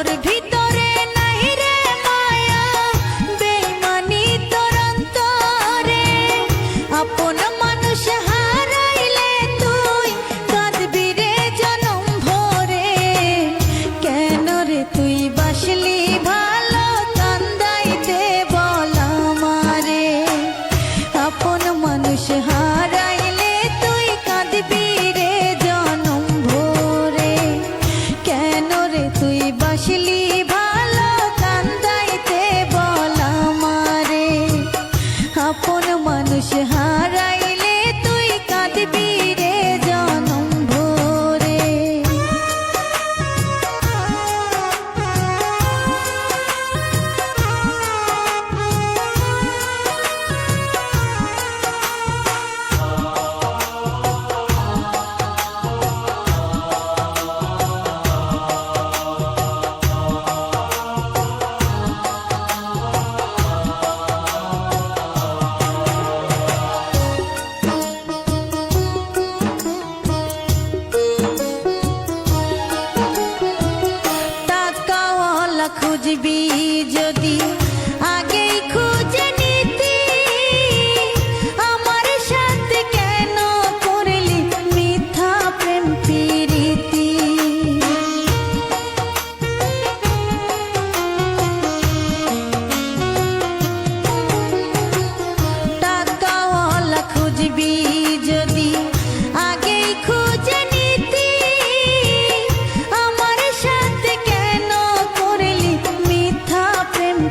মোর খুঁজবি যদি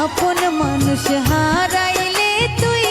আপন মানুষ হারাইলে তুই